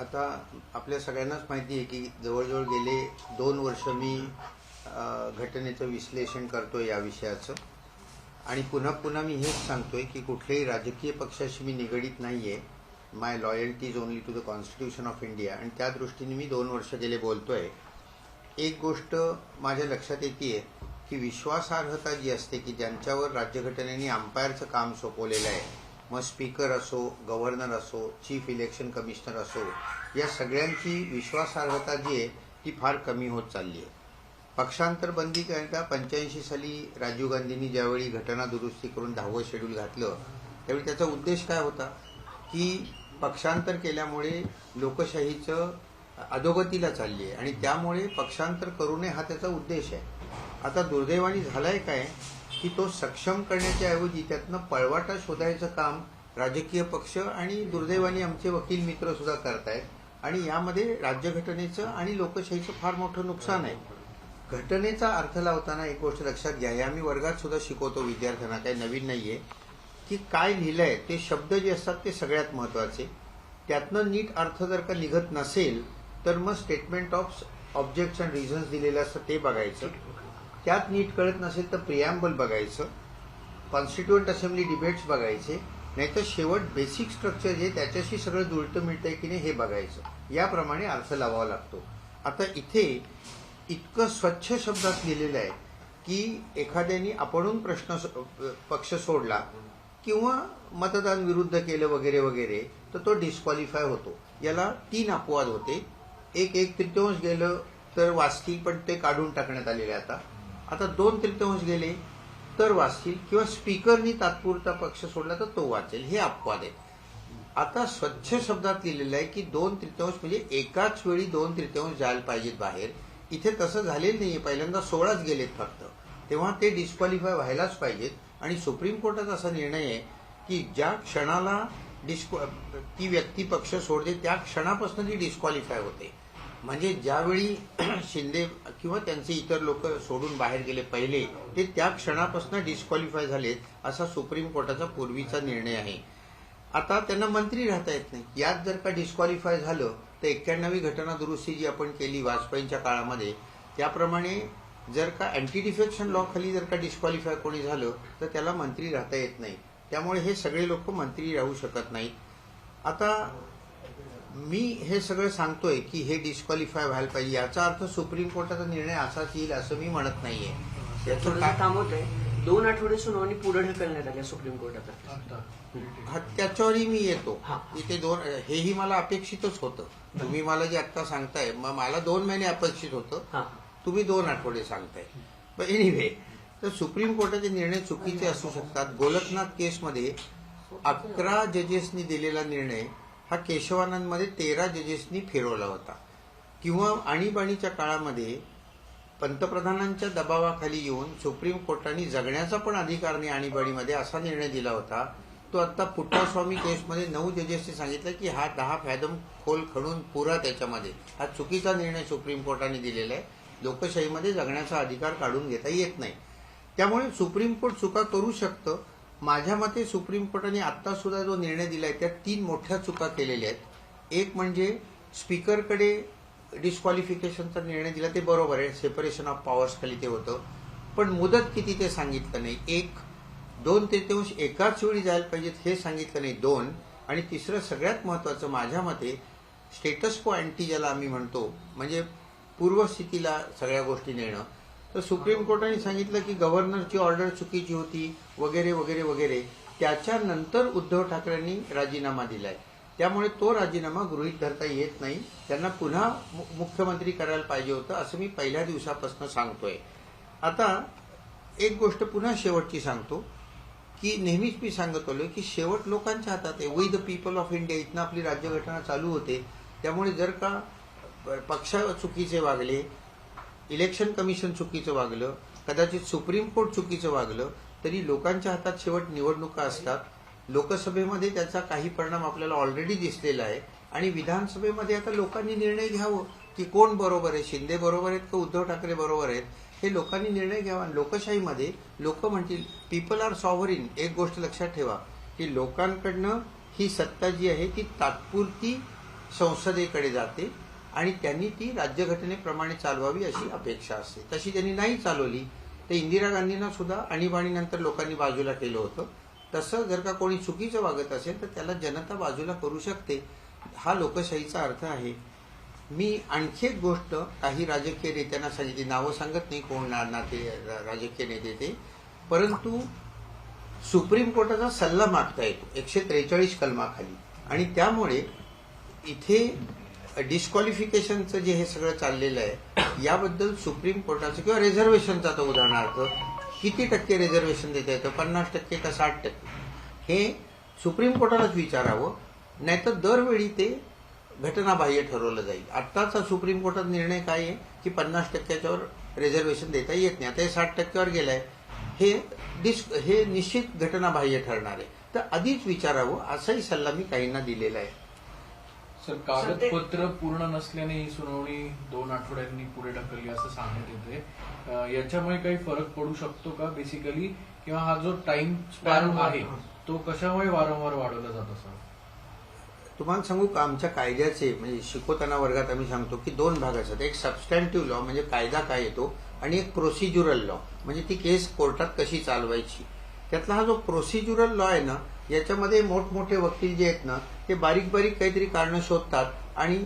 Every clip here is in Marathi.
आता आपल्या सगळ्यांनाच माहिती आहे की जवळजवळ गेले दोन वर्ष मी घटनेचं विश्लेषण करतो या विषयाचं. आणि पुन्हा पुन्हा मी हेच सांगतोय की कुठल्याही राजकीय पक्षाशी मी निगडीत नाही आहे my loyalty is only to the constitution of India आणि त्या दृष्टीने मी दोन वर्ष गेले बोलतोय. एक गोष्ट माझ्या लक्षात येते की विश्वासार्हता जी असते की ज्यांच्यावर राज्यघटनेने अंपायरचं काम सोपवलेलं आहे मग स्पीकर असो गव्हर्नर असो चीफ इलेक्शन कमिशनर असो या सगळ्यांची विश्वासार्हता जी आहे ती फार कमी होत चालली आहे. पक्षांतर बंदी करता पंच्याऐंशी साली राजीव गांधींनी ज्यावेळी घटना दुरुस्ती करून दहावं शेड्यूल घातलं त्यावेळी त्याचा उद्देश काय होता? की पक्षांतर केल्यामुळे लोकशाहीचं अधोगतीला चालली आहे आणि त्यामुळे पक्षांतर करू नये हा त्याचा उद्देश आहे. आता दुर्दैवाने झालाय काय? की तो सक्षम करण्याच्या ऐवजी त्यातनं पळवाटा शोधायचं काम राजकीय पक्ष आणि दुर्दैवाने आमचे वकील मित्र सुद्धा करतायत. आणि यामध्ये राज्यघटनेचं आणि लोकशाहीचं फार मोठं नुकसान आहे. घटनेचा अर्थ लावताना एक गोष्ट लक्षात घ्या. हे आम्ही वर्गात सुद्धा शिकवतो विद्यार्थ्यांना. काही नवीन नाहीये. की काय लिहिलंय ते शब्द जे असतात ते सगळ्यात महत्त्वाचे त्यातनं नीट अर्थ जर का निघत नसेल तर मग statement of objects and reasons दिलेलं असतं ते बघायचं. त्यात नीट कळत नसेल तर प्रिॲम्बल बघायचं कॉन्स्टिट्युएंट असेंब्ली डिबेट्स बघायचे नाहीतर शेवट बेसिक स्ट्रक्चर जे त्याच्याशी सगळं जुळतं मिळतंय की नाही हे बघायचं. याप्रमाणे अर्थ लावावा लागतो. आता इथे इतकं स्वच्छ शब्दात लिहिलेलं आहे की एखाद्याने आपणून प्रश्न पक्ष सोडला किंवा मतदान विरुद्ध केलं वगैरे वगैरे तर तो डिस्क्वालिफाय होतो. याला तीन अपवाद होते. एक एक तृतीयांश गेलं तर वाचतील पण ते काढून टाकण्यात आलेले आता. आता दोन तृतीयांश गेले तर वाचतील किंवा स्पीकरनी तात्पुरता पक्ष सोडला तर तो वाचेल. हे अपवाद आहे. आता स्वच्छ शब्दात लिहिलेलं आहे की दोन तृतीयांश म्हणजे एकाच वेळी दोन तृतीयांश जायला पाहिजेत बाहेर. इथे तसं झालेलं नाहीये. पहिल्यांदा सोळाच गेलेत फक्त. तेव्हा ते डिस्क्वालिफाय व्हायलाच पाहिजेत. आणि सुप्रीम कोर्टाचा असा निर्णय आहे की ज्या क्षणाला डिस्क्वा ती व्यक्ती पक्ष सोडते त्या क्षणापासून ती डिस्क्वालिफाय होते. म्हणजे ज्यावेळी शिंदे किंवा त्यांचे इतर लोक सोडून बाहेर गेले पहिले ते त्या क्षणापासून डिस्क्वालिफाय झालेत असा सुप्रीम कोर्टाचा पूर्वीचा निर्णय आहे. आता त्यांना मंत्री राहता येत नाही. यात जर का डिस्क्वालिफाय झालं तर एक्क्याण्णवी घटना दुरुस्ती जी आपण केली वाजपेयींच्या काळामध्ये त्याप्रमाणे जर का अँटी डिफेक्शन लॉ खाली जर का डिस्क्वालिफाय कोणी झालं तर त्याला मंत्री राहता येत नाही. त्यामुळे हे सगळे लोक मंत्री राहू शकत नाहीत. आता मी हे सगळं सांगतोय की हे डिस्क्वालिफाय व्हायला पाहिजे. याचा अर्थ सुप्रीम कोर्टाचा निर्णय असाच येईल असं मी म्हणत नाहीये. याचं थोडंसं काय- काम होत आहे दोन आठवडे सुनावणी पुढे ढकलण्यात आल्या सुप्रीम कोर्टात हा, त्याच्यावरही मी येतो. हा. इथे दोन हेही मला अपेक्षितच होतं. तुम्ही मला जे आता सांगताय मग मला दोन महिने अपेक्षित होतं. हा. तुम्ही दोन आठवडे सांगताय. पण एनिवे तर सुप्रीम कोर्टाचे निर्णय चुकीचे असू शकतात. गोलकनाथ केसमध्ये अकरा जजेसनी दिलेला निर्णय हा केशवानंदमध्ये तेरा जजेसनी फिरवला होता. किंवा आणीबाणीच्या काळामध्ये पंतप्रधानांच्या दबावाखाली येऊन सुप्रीम कोर्टाने जगण्याचा पण अधिकार नाही आणीबाणीमध्ये असा निर्णय दिला होता. तो आता पुट्टास्वामी केसमध्ये नऊ जजेसने सांगितलं की हा दहा फॅदम खोल खणून पुरा त्याच्यामध्ये. हा चुकीचा निर्णय सुप्रीम कोर्टाने दिलेला आहे. लोकशाहीमध्ये जगण्याचा अधिकार काढून घेता येत नाही. त्यामुळे सुप्रीम कोर्ट चुका करू शकतं माझ्या मते सुप्रीम कोर्टाने आता सुद्धा जो निर्णय दिलाय त्यात तीन मोठ्या चुका केलेल्या आहेत. एक म्हणजे स्पीकरकडे डिस्क्वालिफिकेशनचा निर्णय दिला ते बरोबर आहे. सेपरेशन ऑफ पॉवर्स खाली ते होतं. पण मुदत किती ते सांगितलं नाही. एक दोन तृतीयांश एकाच वेळी जायला पाहिजेत हे सांगितलं नाही. दोन आणि तिसरं सगळ्यात महत्वाचं माझ्या मते स्टेटस को अँटी ज्याला आम्ही म्हणतो म्हणजे पूर्वस्थितीला सगळ्या गोष्टी नेणं तर सुप्रीम कोर्टाने सांगितलं की गव्हर्नरची ऑर्डर चुकीची होती वगैरे वगैरे वगैरे. त्याच्यानंतर उद्धव ठाकरेंनी राजीनामा दिलाय. त्यामुळे तो राजीनामा गृहीत धरता येत नाही. त्यांना पुन्हा मु- मुख्यमंत्री करायला पाहिजे होतं असं मी पहिल्या दिवसापासून सांगतोय. आता एक गोष्ट पुन्हा शेवटची सांगतो की नेहमीच मी सांगत आलोय की शेवट लोकांच्या हातात आहे. We the people of India इथनं आपली राज्यघटना चालू होते. त्यामुळे जर का प- पक्ष चुकीचे वागले इलेक्शन कमिशन चुकीचं वागलं कदाचित सुप्रीम कोर्ट चुकीचं वागलं तरी लोकांच्या हातात शेवट निवडणुका असतात. लोकसभेमध्ये त्याचा काही परिणाम आपल्याला ऑलरेडी दिसलेला आहे. आणि विधानसभेमध्ये आता लोकांनी निर्णय घ्यावं की कोण बरोबर आहे शिंदे बरोबर आहेत का उद्धव ठाकरे बरोबर आहेत हे लोकांनी निर्णय घ्यावा. लोकशाहीमध्ये लोक म्हणतील पीपल आर सॉव्हरिन एक गोष्ट लक्षात ठेवा की लोकांकडनं ही सत्ता जी आहे ती तात्पुरती संसदेकडे जाते. आणि त्यांनी ती राज्यघटनेप्रमाणे चालवावी अशी अपेक्षा असते. तशी त्यांनी नाही चालवली. तर इंदिरा गांधींना सुद्धा आणीबाणीनंतर लोकांनी बाजूला केलं होतं. तसं जर का कोणी चुकीचं वागत असेल तर त्याला जनता बाजूला करू शकते हा लोकशाहीचा अर्थ आहे. मी आणखी एक गोष्ट काही राजकीय नेत्यांना सांगितली. नावं सांगत नाही कोण ना नाते ते राजकीय नेते ते. परंतु सुप्रीम कोर्टाचा सल्ला मागता येतो. एकशे त्रेचाळीस कलमाखाली. आणि त्यामुळे इथे डिस्क्वालिफिकेशनचं जे हे सगळं चाललेलं आहे याबद्दल सुप्रीम कोर्टाचं किंवा रिझर्वेशनचं आता उदाहरणार्थ किती टक्के रिझर्वेशन देता येतं? पन्नास टक्के का साठ टक्के? हे सुप्रीम कोर्टालाच विचारावं नाहीतर दरवेळी ते घटनाबाह्य ठरवलं जाईल. आत्ताचा सुप्रीम कोर्टात निर्णय काय आहे? की पन्नास टक्क्याच्यावर रिझर्वेशन देता येत नाही. आता हे साठ टक्क्यावर गेलंय. हे डिस्क हे निश्चित घटनाबाह्य ठरणार आहे. तर आधीच विचारावं असाही सल्ला मी काहींना दिलेला आहे. सर कागदपत्र पूर्ण नसल्याने ही सुनावणी दोन आठवड्यांनी पुढे ढकलली असं सांगण्यात येते याच्यामुळे काही फरक पडू शकतो का बेसिकली किंवा हा जो टाइम स्पॅन आहे हा. तो कशामुळे वारंवार वाढवला जात असा तुम्हाला सांगू का आमच्या कायद्याचे म्हणजे शिकवताना वर्गात आम्ही सांगतो की दोन भाग असतात. एक सबस्टॅन्टिव्ह लॉ म्हणजे कायदा काय येतो आणि एक प्रोसिज्युरल लॉ म्हणजे ती केस कोर्टात कशी चालवायची. त्यातला हा जो प्रोसिज्युरल लॉ आहे ना याच्यामध्ये मोठमोठे वकील जे आहेत ना ते बारीक बारीक काहीतरी कारणं शोधतात आणि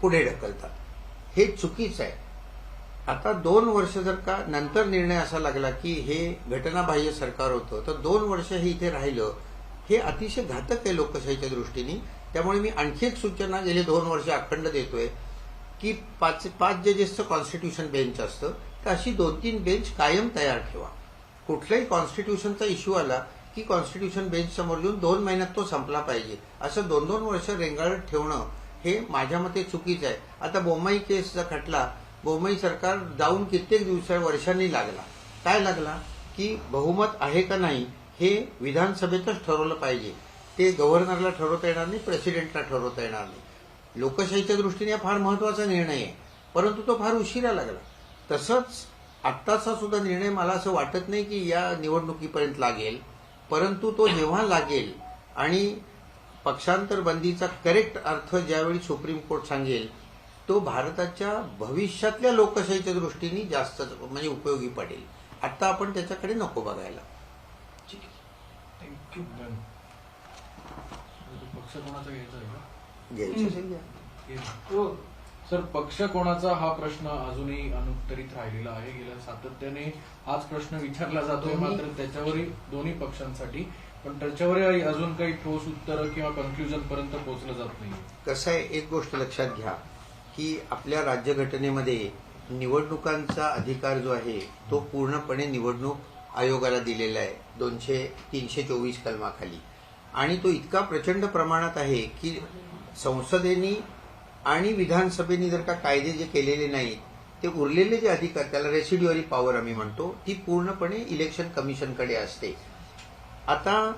पुढे ढकलतात. हे चुकीचं आहे. आता दोन वर्ष जर का नंतर निर्णय असा लागला की हे घटनाबाह्य सरकार होतं तर दोन वर्ष हे इथे राहिलं हे अतिशय घातक आहे लोकशाहीच्या दृष्टीने. त्यामुळे मी आणखी एक सूचना गेले दोन वर्ष अखंड देतोय की पाच पाच जजेसचं कॉन्स्टिट्यूशन बेंच असतं तर अशी दोन तीन बेंच कायम तयार ठेवा. कुठल्याही कॉन्स्टिट्यूशनचा इश्यू आला की कॉन्स्टिट्यूशन बेंच समोर येऊन दोन महिन्यात तो संपला पाहिजे. असं दोन दोन वर्ष रेंगाळत ठेवणं हे माझ्या मते चुकीचं आहे. आता बोंबई केसचा खटला बोंबई सरकार जाऊन कित्येक दिवसा वर्षांनी लागला. काय लागला? की बहुमत आहे का नाही हे विधानसभेतच ठरवलं पाहिजे. ते गव्हर्नरला ठरवता येणार नाही प्रेसिडेंटला ठरवता येणार नाही. लोकशाहीच्या दृष्टीने हा फार महत्त्वाचा निर्णय आहे. परंतु तो फार उशिरा लागला. तसंच आत्ताचा सुद्धा निर्णय मला असं वाटत नाही की या निवडणुकीपर्यंत लागेल. परंतु तो जेव्हा लागेल आणि पक्षांतर बंदीचा करेक्ट अर्थ ज्यावेळी सुप्रीम कोर्ट सांगेल तो भारताच्या भविष्यातल्या लोकशाहीच्या दृष्टीने जास्त म्हणजे उपयोगी पडेल. आता आपण त्याच्याकडे नको बघायला. थँक्यू पक्ष कोणाचा घ्यायचा सर पक्ष कोणाचा हा प्रश्न अजूनही अनुत्तरित राहिलेला आहे? गेल्या सातत्याने हाच प्रश्न विचारला जातोय मात्र त्याच्यावरही दोन्ही पक्षांसाठी. पण त्याच्यावरही अजून काही ठोस उत्तर किंवा कन्क्ल्युजन पर्यंत पोहोचलं जात नाही कसं आहे एक गोष्ट लक्षात घ्या की आपल्या राज्यघटनेमध्ये निवडणुकांचा अधिकार जो आहे तो पूर्णपणे निवडणूक आयोगाला दिलेला आहे दोनशे तीनशे चोवीस कलमाखाली. आणि तो इतका प्रचंड प्रमाणात आहे की संसदेनी आणि विधानसभेने जर का कायदे जे केलेले नाहीत ते उरलेले जे अधिकार त्याला रेसिड्युअरी पॉवर आम्ही म्हणतो ती पूर्णपणे इलेक्शन कमिशनकडे असते. आता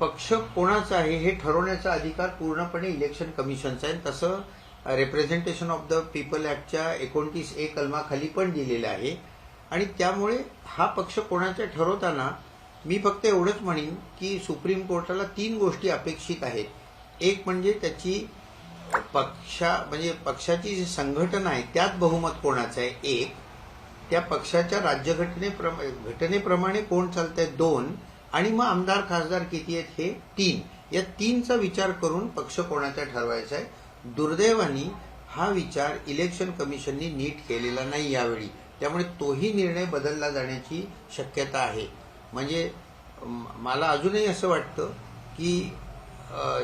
पक्ष कोणाचा आहे हे ठरवण्याचा अधिकार पूर्णपणे इलेक्शन कमिशनचा आहे. तसं रिप्रेझेंटेशन ऑफ द पीपल ऍक्टच्या एकोणतीस ए कलमाखाली पण दिलेलं आहे. आणि त्यामुळे हा पक्ष कोणाचा ठरवताना मी फक्त एवढंच म्हणेन की सुप्रीम कोर्टाला तीन गोष्टी अपेक्षित आहेत. एक म्हणजे त्याची पक्षा म्हणजे पक्षाची जी संघटना आहे त्यात बहुमत कोणाचं आहे? एक. त्या पक्षाच्या राज्यघटनेप्रमा घटनेप्रमाणे कोण चालत आहे दोन. आणि मग आमदार खासदार किती आहेत हे? तीन. या तीनचा विचार करून पक्ष कोणाचा ठरवायचा आहे? दुर्दैवानी हा विचार इलेक्शन कमिशननी नीट केलेला नाही यावेळी. त्यामुळे तोही निर्णय बदलला जाण्याची शक्यता आहे. म्हणजे मला अजूनही असं वाटतं की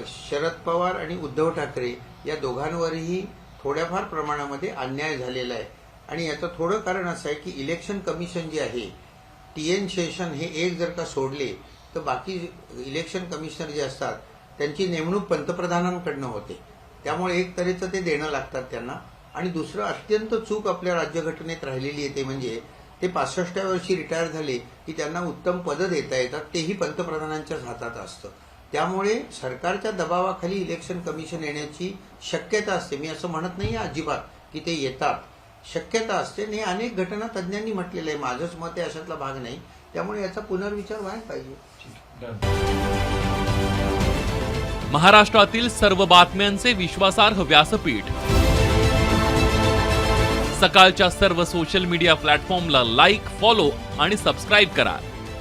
शरद पवार आणि उद्धव ठाकरे या दोघांवरही थोड्याफार प्रमाणामध्ये अन्याय झालेला आहे. आणि याचं थोडं कारण असं आहे की इलेक्शन कमिशन जे आहे टी एन शेषन हे एक जर का सोडले तर बाकी इलेक्शन कमिशनर जे असतात त्यांची नेमणूक पंतप्रधानांकडनं होते. त्यामुळे एक तऱ्हेचं ते देणं लागतात त्यांना. आणि दुसरं अत्यंत चूक आपल्या राज्यघटनेत राहिलेली आहे ते म्हणजे ते पासष्टव्या वर्षी रिटायर झाले की त्यांना उत्तम पदं देता येतात तेही पंतप्रधानांच्याच हातात असतं. त्यामुळे सरकारच्या दबावाखाली इलेक्शन कमिशन येण्याची शक्यता असते. मी असं म्हणत नाही अजिबात की ते येतात. शक्यता असते. आणि हे अनेक घटना तज्ज्ञांनी म्हटलेलं आहे. माझंच मत आहे अशातला भाग नाही. त्यामुळे याचा पुनर्विचार व्हायला पाहिजे. महाराष्ट्रातील सर्व बातम्यांचे विश्वासार्ह व्यासपीठ. सकाळच्या सर्व सोशल मीडिया प्लॅटफॉर्मला लाईक फॉलो आणि सबस्क्राईब करा.